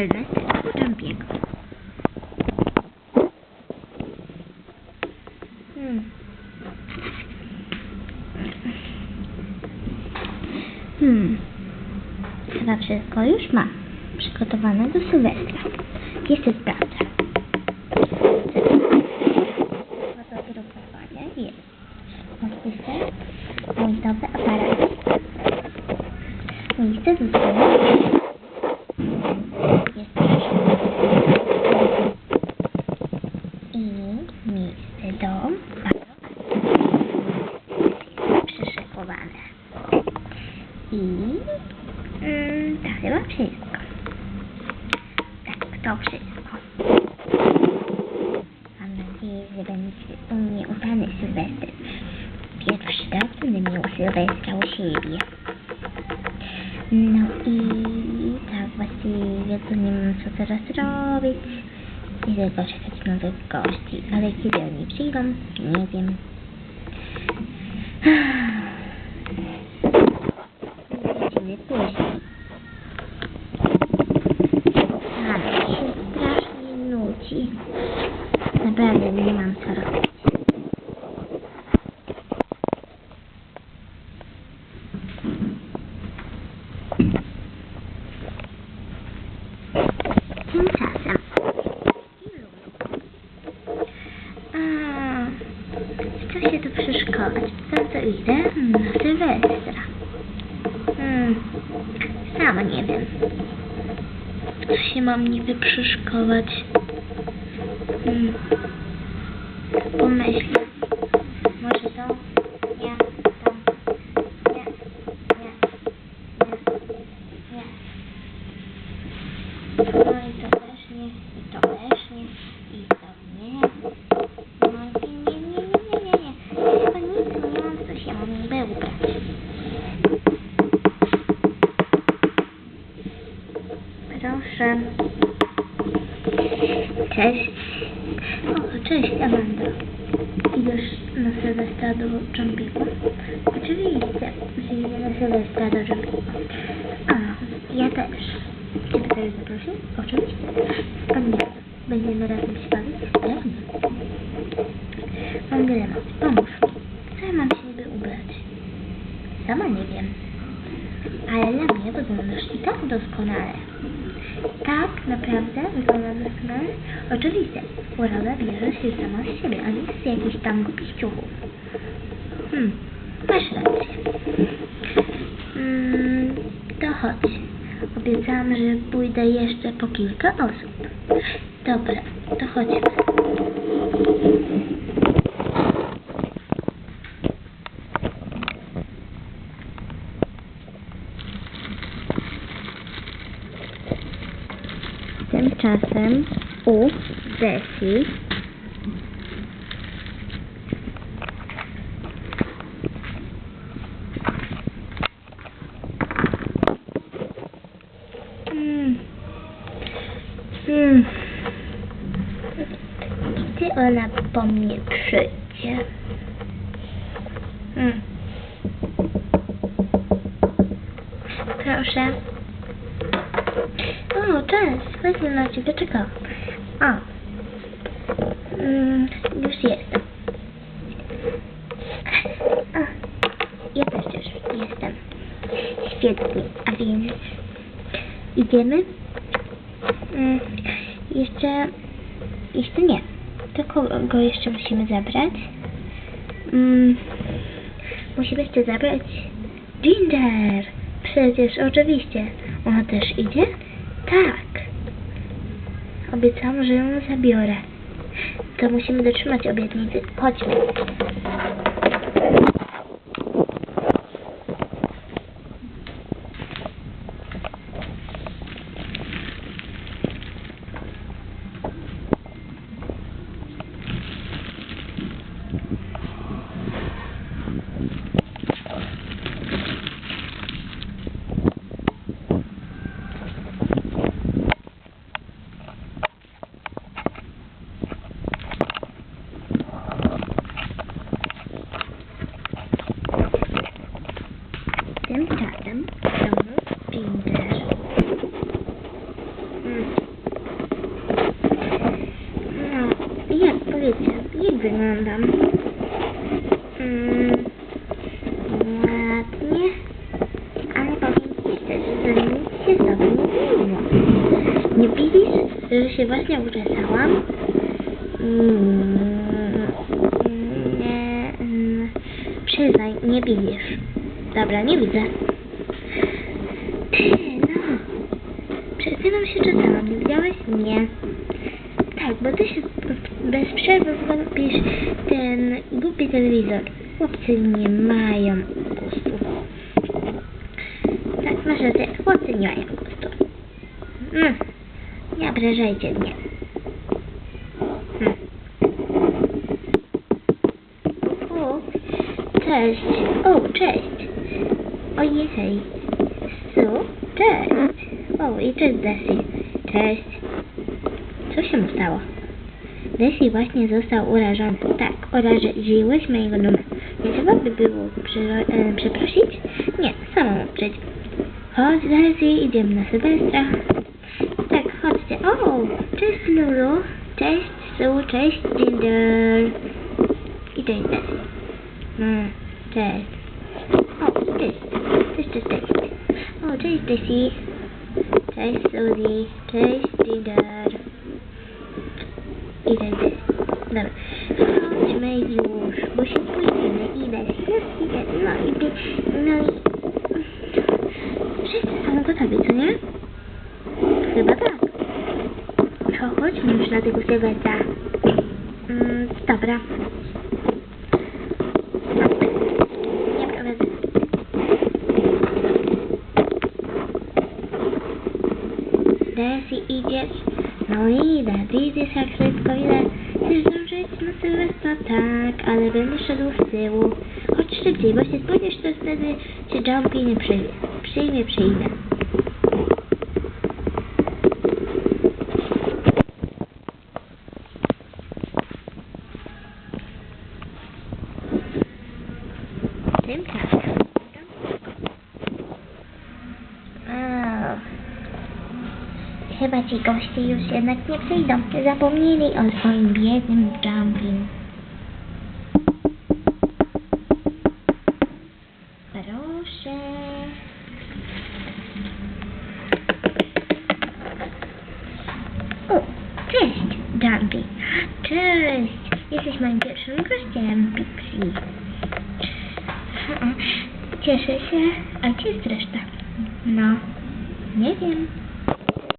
Sylwestra Czampiego. Hmm. Hmm. Chyba wszystko już mam przygotowane do Sylwestra. Jeszcze sprawdzę. Oto drukowanie jest. Oczywiście mój nowy aparat. Miejsce drukowania jest i miejsce do malowania. Przyszykowane. I mm, to chyba wszystko. Tak, to wszystko. Mam nadzieję, że będzie u mnie udany Sylwester. Pierwszy raz będę miała Sylwestra u siebie. No i tak właściwie to nie mam co teraz robić. I tylko czekać nowych gości. Ale kiedy oni przyjdą, nie wiem. Widzimy później. Ale się strasznie nudzi. Naprawdę nie mam co robić. Tymczasem. A, Chcę się tu przeszkolać. Za co idę? Na Sylwestra. Hmm. Sama nie wiem. Co się mam niby przeszkolać? Hmm. Pomyślę. Proszę. Cześć. O, cześć Amanda. Idziesz na Sylwestra do Jumpiku? Oczywiście, że idę na Sylwestra do Jumpiku. A, ja też. Ciebie też zaprosił? Oczywiście. Wspaniale. Będziemy razem się bawić? Pewnie. Mam dylemat. Pomóż mi. Co ja mam się ubrać? Sama nie wiem. Ale dla mnie wyglądasz i tak doskonale. Tak, naprawdę wygląda doskonale. Oczywiście, uroda bierze się sama z siebie, a nie z jakichś tam głupich ciuchów. Hmm, masz rację. Mm, to chodź. Obiecałam, że pójdę jeszcze po kilka osób. Dobra, to chodźmy. Tymczasem u Desi Mm. Mm. Gdy ona po mnie przyjdzie? Mm. Proszę. O, cześć. Właśnie na ciebie czekam. A. Mm, już jestem. A, ja też już jestem. Świetnie. A więc idziemy? Mm, jeszcze... Jeszcze nie. To kogo jeszcze musimy zabrać? Mm, musimy jeszcze zabrać Ginger. Przecież oczywiście. Ona też idzie? Tak. Obiecałam, że ją zabiorę. To musimy dotrzymać obietnicy. Chodźmy. Tymczasem w domu Ginger. Mm. Wyglądam? Mm, ładnie. Ale szczerze, że nic się Tobą nie zmieniło. Nie widzisz, że się właśnie uczesałam? Mm, nie, mm, przyznaj, nie widzisz. Dobra, nie widzę. Ty, no. Przed chwilą się czesałam, nie widziałeś? Nie. Tak, bo ty się bez przerwy włączysz ten głupi telewizor. Chłopcy nie mają gustu. Tak, masz rację, chłopcy nie mają gustu. Mm, nie obrażajcie mnie. Hmm. O, cześć. O, cześć. Ojej. Su, cześć. O, i cześć, Desi. Cześć. Co się mu stało? Desi właśnie został urażony. Tak, uraziłeś mojego numer. Nie trzeba by było e, przeprosić? Nie, sama mu przyjść. Chodź, Desi, idziemy na Sylwestra. Tak, chodźcie. O, cześć Lulu. Cześć Su, cześć Ginger. I cześć Desi. Mm, cześć. O, cześć. Cześć, cześć, cześć. O, cześć Desi. Cześć Suzy. Cześć Ginger. I cześć Desi. Dobra. Chodźmy już, bo się pójdziemy. Idę. Idę. No i ty, no i... Wszyscy są gotowi, co nie? Chyba tak. To chodźmy już na tego Sylwestra. Mm, dobra. Nie prowadzę. No idę. Widzisz jak szybko idę? Chcesz zdążyć na Sylwestra? Tak, ale będę szedł z tyłu. Chodź szybciej, bo się spóźnisz, to wtedy się Jumpy nie przyjmie. Przyjmie, przyjmie. Tymczasem. O, Chyba ci goście już jednak nie przyjdą. Zapomnieli o swoim biednym jumping. Proszę. O, cześć, Jumpy. Cześć. Jesteś moim pierwszym gościem, Pixie. Cieszę się. A gdzie jest reszta? No, nie wiem.